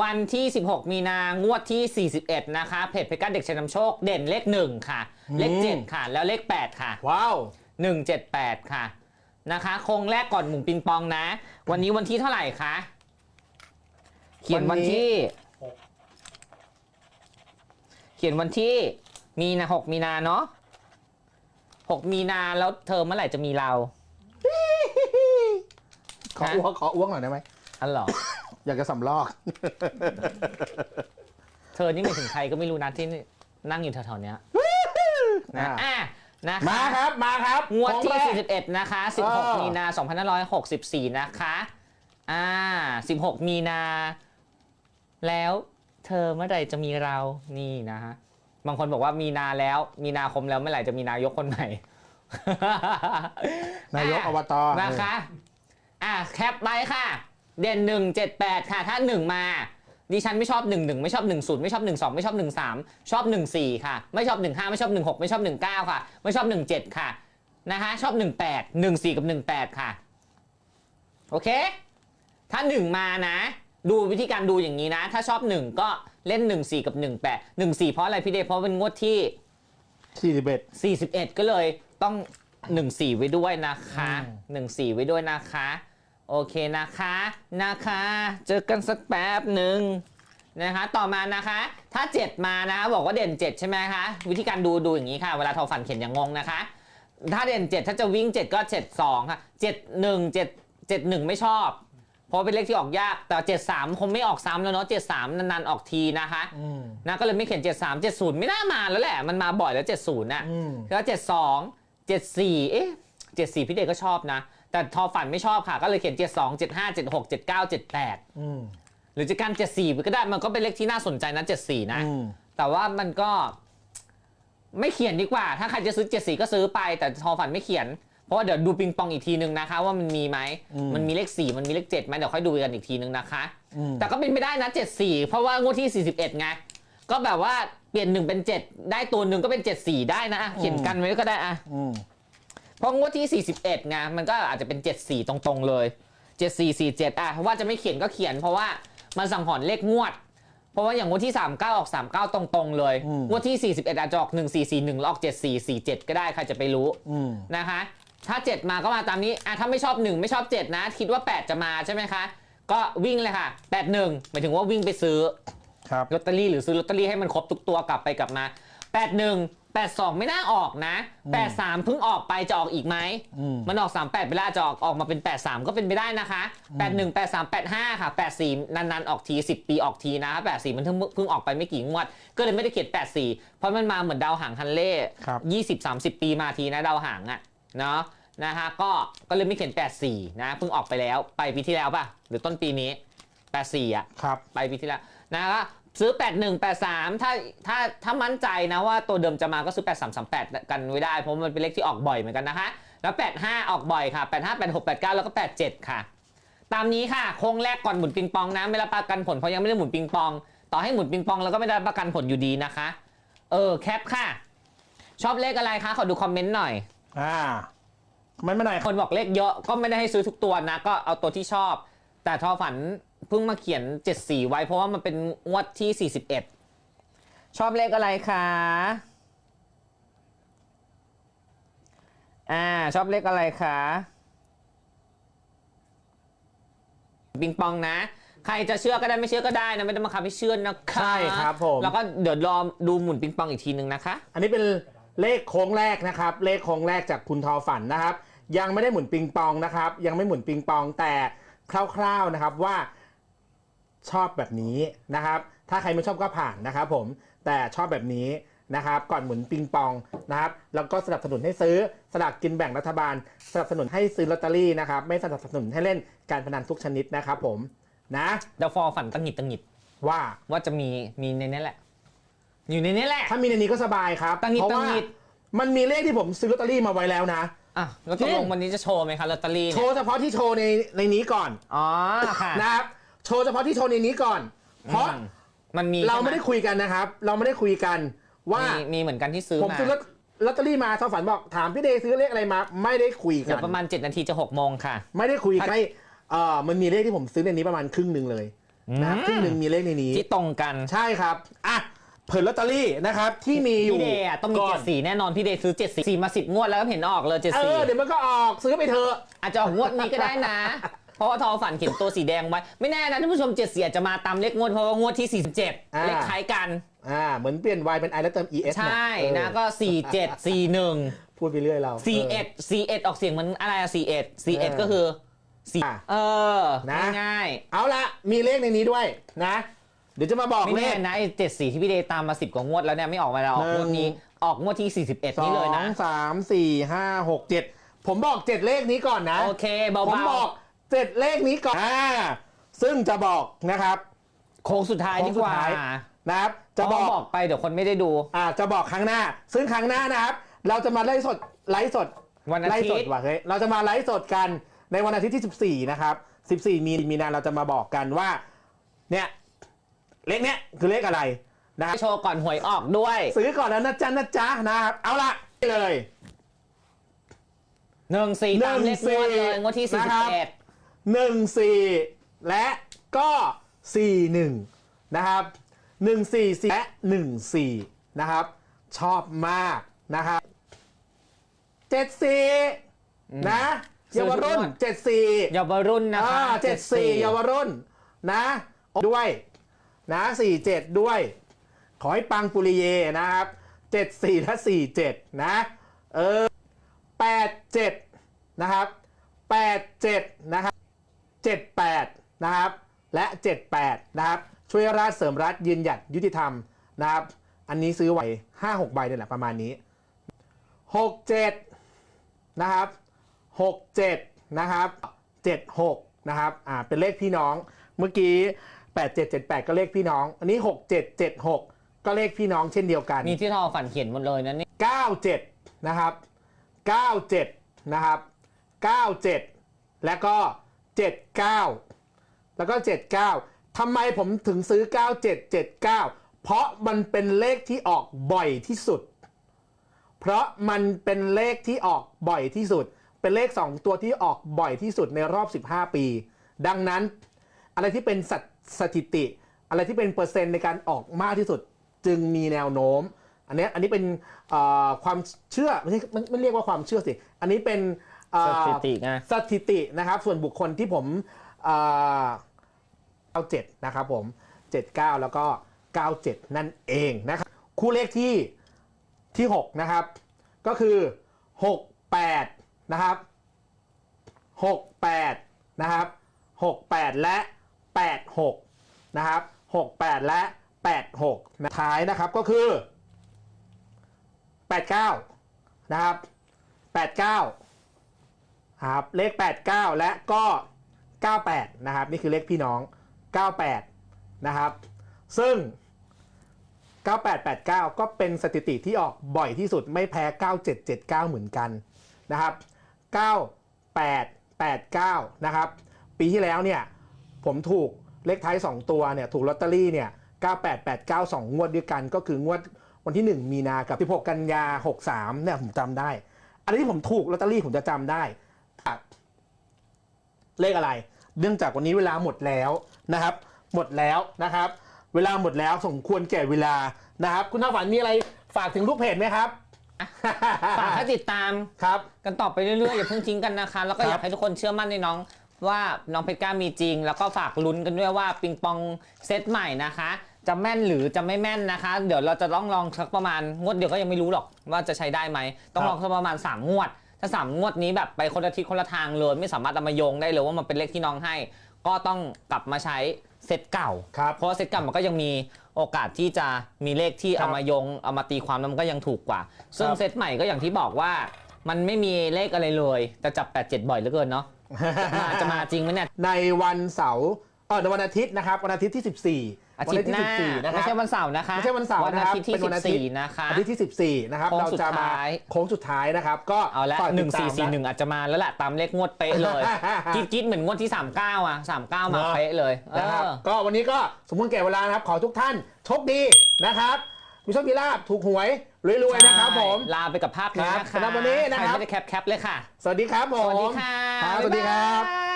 วันที่ 16 มีนางวดที่ 41 นะคะ เพจเพชรการเด็กชัยนำโชคเด่นเลข 1 ค่ะ เลข 7 ค่ะ แล้วเลข 8 ค่ะ ว้าว 178 ค่ะ นะคะโครงแรกก่อนหมุนปิงปองนะ วันนี้วันที่เท่าไหร่คะ เขียนวันที่ เขียนวันที่มีนาหกมีนาเนาะหกมีนาแล้วเธอเมื่อไหร่จะมีเรา ขอฮะอ้วกขออ้วกหน่อยได้ไหมอันเหรอ อยากจะสำลอก เธอนี่ไม่ถึงใครก็ไม่รู้นะที่นั่งอยู่แถวๆเนี้ยนะอะอะนะคะ มาครับมาครับงวดที่ ของแรก 41 นะคะ เออ 16 มีนา 2564 นะคะ อ่า 16 มีนา แล้วเธอเมื่อไหร่จะมีเรา นี่นะฮะ บางคนบอกว่ามีนาแล้ว มีนาคมแล้วเมื่อไหร่จะมีนายกคนใหม่ นายกอบต นะคะ อะแคปไว้ค่ะ เด่นหนึ่งเจ็ดแปดค่ะถ้าหนึ่งมาดิฉันไม่ชอบหนึ่งหนึ่งไม่ชอบหนึ่งศูนย์ไม่ชอบหนึ่งสองไม่ชอบหนึ่งสามชอบหนึ่งสี่ค่ะ ไม่ชอบหนึ่งห้าไม่ชอบหนึ่งหกไม่ชอบหนึ่งเก้าค่ะ ไม่ชอบหนึ่งเจ็ดค่ะนะคะชอบหนึ่งแปดหนึ่งสี่กับหนึ่งแปดค่ะ โอเค ถ้าหนึ่งมานะ ดูวิธีการดูอย่างนี้นะ ถ้าชอบหนึ่งก็เล่นหนึ่งสี่กับหนึ่งแปดหนึ่งสี่เพราะอะไรพี่เดชเพราะเป็นงวดที่สี่สิบเอ็ด41 ก็เลยต้อง 14 ไว้ด้วยนะคะอืม14 ไว้ด้วยนะคะ โอเคนะคะนะคะ เจอกันสักแป๊บหนึ่งนะคะต่อมานะคะ ถ้า 7 มานะคะบอกว่าเด่น 7 ใช่ไหมคะ วิธีการดูดูอย่างนี้ค่ะ เวลาทอฝันเขียนอย่างงงนะคะ ถ้าเด่น 7 ถ้าจะวิ่ง 7 ก็ 7 2 ค่ะ 7 1 7 7 1 ไม่ชอบ เพราะเป็นเลขที่ออกยาก แต่ 7 3 คงไม่ออกซ้ำแล้วเนาะ7 3 นานๆ ออกทีนะคะอืมนะก็เลยไม่เขียน 73 70 ไม่น่ามาแล้วแหละ มันมาบ่อยแล้ว 70น่ะอืมแล้ว 72 74 เอ๊ะ 74 พี่เดชก็ชอบนะ แต่ทอฝันไม่ชอบค่ะ ก็เลยเขียน 72 75 76 79 78 อืมหรือจะกัน 74ไปก็ได้มันก็เป็นเลขที่น่าสนใจนะ 74 นะ อืมแต่ว่ามันก็ไม่เขียนดีกว่า ถ้าใครจะซื้อ 74 ก็ซื้อไป แต่ทอฝันไม่เขียน เพราะว่าเดี๋ยวดูปิงปองอีกทีนึงนะคะ ว่ามันมีไหมอืมมันมีเลข 4 มันมีเลข7ไหมเดี๋ยวค่อยดูกันอีกทีนึงนะคะ อืมแต่ก็เป็นไปได้นะ 74 เพราะว่างวดที่ 41 ไง ก็แบบว่าเปลี่ยนหนึ่งเป็น 7 ได้ตัวหนึ่งก็เป็น 74 ได้นะอะเขียนกันไว้ก็ได้อะ อืม เพราะงวดที่ 41ไงมันก็อาจจะเป็น 74 ตรงๆเลย 7447 อะว่าจะไม่เขียนก็เขียนเพราะว่ามันสั่งหอนเลขงวด เพราะว่าอย่างงวดที่ 39 ออก 39 ตรงๆเลยอืมงวดที่ 41 อาจจะออก 1441แล้วออก 7447 ก็ได้ใครจะไปรู้อืมนะคะ ถ้า 7 มาก็มาตามนี้อะถ้าไม่ชอบ 1 ไม่ชอบ 7 นะ คิดว่า 8 จะมาใช่ไหมคะ ก็วิ่งเลยค่ะ 81หมายถึงว่าวิ่งไปซื้อครับลอตเตอรี่หรือซื้อลอตเตอรี่ให้มันครบทุกตัวกลับไปกลับมา 81 82 ไม่น่าออกนะ 83 เพิ่งออกไปจะออกอีกไหมอืมมันออก 38 ไปแล้วอาจจะออกออกมาเป็น 83 ก็เป็นไปได้นะคะ 81 83 85 ค่ะ 84 นานๆ ออกที 10 ปีออกทีนะ 84 มันเพิ่งเพิ่งออกไปไม่กี่งวด ก็เลยไม่ได้เขียน84 เพราะมันมาเหมือนดาวหางฮันเล่ครับ20 30 ปีมาทีนะดาวหางอะ่ะเนาะนะคะก็ก็เลยไม่เขียน 84 นะเพิ่งออกไปแล้วไปปีที่แล้วป่ะหรือต้นปีนี้ 84 อะครับไปปีที่แล้วนะค รับซื้อ 81 83 ถ้าถ้าถ้ามั่นใจนะว่าตัวเดิมจะมาก็ซื้อ 83 38 กันไว้ได้ เพราะมันเป็นเลขที่ออกบ่อยเหมือนกันนะคะ แล้ว 85 ออกบ่อยค่ะ 85 86 89 แล้วก็ 87 ค่ะ ตามนี้ค่ะ โค้งแรกก่อนหมุนปิงปองนะไม่รับประกันผลเพราะยังไม่ได้หมุนปิงปอง ต่อให้หมุนปิงปองแล้วก็ไม่ได้รับประกันผลอยู่ดีนะคะ เออแคปค่ะ ชอบเลขอะไรคะขอดูคอมเมนต์หน่อยอ่ามันมาหน่อยคนบอกเลขเยอะก็ไม่ได้ให้ซื้อทุกตัวนะ ก็เอาตัวที่ชอบ แต่ทอฝัน เพิ่งมาเขียน 74 ไว้เพราะว่ามันเป็นงวดที่ 41 ชอบเลขอะไรคะอ่าชอบเลขอะไรคะปิงปองนะ ใครจะเชื่อก็ได้ไม่เชื่อก็ได้นะไม่ต้องมาคับให้เชื่อนะคะใช่ครับผมแล้วก็เดี๋ยวรอดูหมุนปิงปองอีกทีนึงนะคะ อันนี้เป็นเลขโค้งแรกนะครับ เลขโค้งแรกจากคุณทอฝันนะครับ ยังไม่ได้หมุนปิงปองนะครับ ยังไม่หมุนปิงปองแต่คร่าวๆนะครับว่า ชอบแบบนี้นะครับ ถ้าใครไม่ชอบก็ผ่านนะครับผม แต่ชอบแบบนี้นะครับ ก่อนหมุนปิงปองนะครับ แล้วก็สนับสนุนให้ซื้อสลากกินแบ่งรัฐบาล สนับสนุนให้ซื้อลอตเตอรี่นะครับ ไม่สนับสนุนให้เล่นการพนันทุกชนิดนะครับผม นะเดี๋ยวฟอฝันตังหงิดตังหงิดว่าว่าจะมีมีในนี้แหละ อยู่ในนี้แหละ ถ้ามีในนี้ก็สบายครับ ตังหงิดเพราะว่าตังหงิดมันมีเลขที่ผมซื้อลอตเตอรี่มาไว้แล้วนะ อะแล้วตกลงวันนี้จะโชว์ไหมคะลอตเตอรี่โชเนี่ยว์เฉพาะที่โชว์ในในนี้ก่อนอ๋อค่ะ นะครับ โชว์เฉพาะที่โชว์ในนี้ก่อน เพราะอืมมันมีเราไม่ได้ใช่หคุยกันนะครับ เราไม่ได้คุยกันว่ามีเหมือนกันที่ซื้อผมมาซื้อลอตลอตเตอรี่มาทอฝันบอกถามพี่เดย์ซื้อเลขอะไรมา ไม่ได้คุยกัเดี๋ยนวประมาณ7นาทีจะ6โมงค่ะ ไม่ได้คุยกันไม่เอ่อมันมีเลขที่ผมซื้อในนี้ประมาณครึ่งหนึ่งเลยนะครับอืมครึ่งหนึ่งมีเลขในนี้ที่ตรงกันใช่ครับอะเผยลอตเตอรี่นะครับที่มีอยู่พี่เดย์อะต้องมีก่เจ็ดสี่แน่นอนพี่เดย์ซื้อเจ็ดสี่มาสิบงวดแล้วก็เห็นออกเลยเจ็ดเอสี่อเดี๋ยวมันก็ออกซื้อไปเถอะอาจจะออกงวดนี้ก็ได้นะ เพราะว่าทอฝันเขียนตัวสีแดงไว้ ไม่แน่นะท่านผู้ชมเจ็ดสี่อาจจะมาตามเลขงวดเพราะว่างวดที่ 47อ่าเลขคล้ายกัน อ่า เหมือนเปลี่ยน y เป็น i แล้วเติม es ใช่เออนะก็ 47 41 พูดไปเรื่อยเรา 41 41 ออกเสียงเหมือนอะไรอะ41เออ41 ก็คือสี่อะเออนะง่ายเอาละมีเลขในนี้ด้วยนะ เดี๋ยวจะมาบอกๆไม่เลแน่ขนะไอ้74ที่พี่เดย์ตามมา10กว่างวดแล้วเนี่ยไม่ออกมาแล้วออกหนึ่งงวดนี้ออกงวดที่ 41สอนี้เลยงนะสามสี่ห้าหกเจ็ดผมบอกเจ็ดเลขนี้ก่อนนะ โอเคเบาผมบอก เจ็ดเลขนี้ก่อนอ่าซึ่งจะบอกนะครับๆโค้งสุดท้ายดีกว่าโค้งสุดท้ายนะครับ จะจะบบออกกบอกไปเดี๋ยวคนไม่ได้ดูอ่าจะบอกครั้งหน้า ซึ่งครั้งหน้านะครับ เราจะมาไลฟ์สดไลฟ์สดวันอาไลฟ์ทิสตดย์ว่ะเฮ้ยเราจะมาไลฟ์สดกันในวันอาทิตย์ที่ 14 นะครับ 14 มีมีนาเราจะมาบอกกันว่า เนี่ย เลขเนี้ยคือเลขอะไรนะครับโชว์ก่อนหวยออกด้วย ซื้อก่อนแล้วนะจ๊ะนะจ๊ะนะครับ เอาละเลยหนึ่งสี่ตามเลขงวดเลยงวดที่นะสี่คสิรับบเอ็ด 1 4 และก็ 4 1 นะครับ 1 4 4และ 1 4 นะครับ ชอบมากนะครับ7 4 นะเยาวรุ่น 7 4เยาวรุ่นนะคะเจ็ดสี่เยาวรุ่นนะด้วยนะสี่เจ็ดด้วย ขอให้ปังปุริเยนะครับเจ็ดสี่และสี่เจ็ดนะเออแปดเจ็ดนะครับแปดเจ็ดนะครับ เจ็ดแปดนะครับ และเจ็ดแปดนะครับ ช่วยราชเสริมรัฐยืนหยัดยุติธรรมนะครับ อันนี้ซื้อไว้ห้าหกใบเนี่ยแหละประมาณนี้หกเจ็ดนะครับ 67 นะครับ 76 นะครับ อ่า เป็นเลขพี่น้อง เมื่อกี้ 8778 ก็เลขพี่น้อง อันนี้ 6776 ก็เลขพี่น้องเช่นเดียวกัน มีที่ทอฝันเขียนหมดเลยนะนี่ 97 นะครับ 97 นะครับ 97 แล้วก็ 79 แล้วก็ 79ทำไมผมถึงซื้อ 9779 เพราะมันเป็นเลขที่ออกบ่อยที่สุด เพราะมันเป็นเลขที่ออกบ่อยที่สุด เป็นเลข 2 ตัวที่ออกบ่อยที่สุดในรอบ 15 ปี ดังนั้น อะไรที่เป็นสสถิติ อะไรที่เป็นเปอร์เซ็นต์ในการออกมากที่สุด จึงมีแนวโน้ม อันนี้อันนี้เป็นความเชื่อไม่ใช่ไม่เรียกว่าความเชื่อสิ อันนี้เป็น อ่อสถิติไง สถิตินะครับ ส่วนบุคคลที่ผมเอ่อเอาเจ็ดนะครับผม79แล้วก็97นั่นเองนะครับคู่เลขที่ที่6นะครับ ก็คือ68นะครับ68นะครับ68และ86นะครับ68และ86นะท้ายนะครับก็คือ89นะครับ89 ครับเลข 89 และก็ 98 นะครับ นี่คือเลขพี่น้อง 98 นะครับ ซึ่ง 9889 ก็เป็นสถิติที่ออกบ่อยที่สุดไม่แพ้ 9779 เหมือนกันนะครับ 9889 นะครับ ปีที่แล้วเนี่ย ผมถูกเลขท้าย 2 ตัวเนี่ย ถูกลอตเตอรี่เนี่ย 9889 2 งวดด้วยกัน ก็คืองวดวันที่ 1 มีนากับ 16 กันยา 63 เนี่ยผมจำได้ อันนี้ที่ผมถูกลอตเตอรี่ผมจะจำได้ เลขอะไร เนื่องจากวันนี้เวลาหมดแล้วนะครับ หมดแล้วนะครับ เวลาหมดแล้วสมควรแก่เวลานะครับ คุณน้าฝันมีอะไรฝากถึงลูกเพจไหมครับ ฝากให้ติดตามครับ กันต่อไปเรื่อยๆอย่าเพิ่งทิ้งกันนะคะแล้วก็ครับอยากให้ทุกคนเชื่อมั่นในน้องว่าน้องเพชรกล้ามีจริง แล้วก็ฝากลุ้นกันด้วยว่าปิงปองเซตใหม่นะคะ จะแม่นหรือจะไม่แม่นนะคะ เดี๋ยวเราจะต้องลองสักประมาณงวดเดียวก็ยังไม่รู้หรอกว่าจะใช้ได้ไหมต้องลองสักประมาณ 3 งวด ถ้า3งวดนี้แบบไปคนละทิศคนละทางเลยไม่สามารถเอามาโยงได้เลยว่ามันเป็นเลขที่น้องให้ ก็ต้องกลับมาใช้เซตเก่า ครับเพราะว่าเซตเก่ามันก็ยังมีโอกาสที่จะมีเลขที่ครับเอามาโยงเอามาตีความแล้วมันก็ยังถูกกว่า ซึ่งครับ เซตใหม่ก็อย่างที่บอกว่า มันไม่มีเลขอะไรเลยแต่จับ 8 7 บ่อยเหลือเกินเนาะจะมาจะมาจริงไหมเนี่ย ในวันเสาร์เออในวันอาทิตย์นะครับ วันอาทิตย์ที่14 อาวันทิตย์หน้าที่14นะคไม่รับใช่วันเสาร์นะคะไม่ใช่วันเสาร์วันนะคอารับทิตย์ที่เป็นวันอาทิตย์14 นะคะอาทิตย์ที่ 14 นะครับโค้งเราสุดจะมาท้ายโค้งสุดท้ายนะครับ ก็เอาละฝกหนึ่งติดสี่ตามสี่หนึ่งอาจจะมาแล้วแหละตามเลขงวดเป๊ะเลยกิ๊ดกิ๊ดเหมือนงวดที่ 39 อะ 39 มาเนอะเป๊ะเลยเอนะครับอก็วันนี้ก็สมควรแก่เวลานะครับ ขอทุกท่านโชคดีนะครับมีโชคมีลาบถูกหวยรวยๆนะครับผม ลาไปกับภาพนี้ครับนะคะสำหรับวันนี้นะครับใครไม่ได้แคปแคปเลยค่ะ สวัสดีครับผม สวัสดีค่ะครับสวัสดีครับายาย